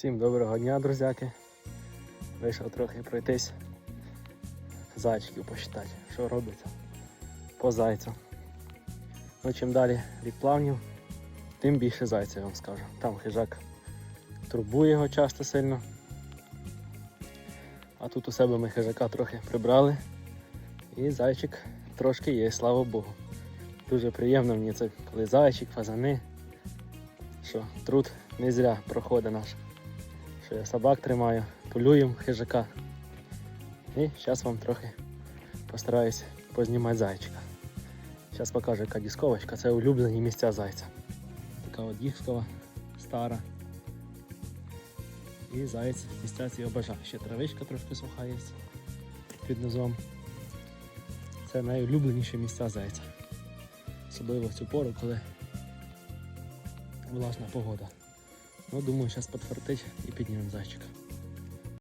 Всім доброго дня, друзяки. Вийшов трохи пройтись, зайчиків посчитати, що робиться по зайцю. Ну, чим далі від плавнів, тим більше зайця, я вам скажу. Там хижак турбує його часто сильно. А тут у себе ми хижака трохи прибрали. І зайчик трошки є, слава Богу. Дуже приємно мені це, коли зайчик, фазани. Що труд не зря проходить наш. Що собак тримаю, полюємо хижака. І зараз вам трохи постараюсь познімати зайчика. Зараз покажу, яка дісковочка. Це улюблені місця зайця. Така от діскова, стара. І заяць місця ці обожає. Ще травичка трошки суха є під низом. Це найулюбленіші місця зайця. Особливо в цю пору, коли влажна погода. Ну, думаю, зараз підфартить і піднімемо зайчика.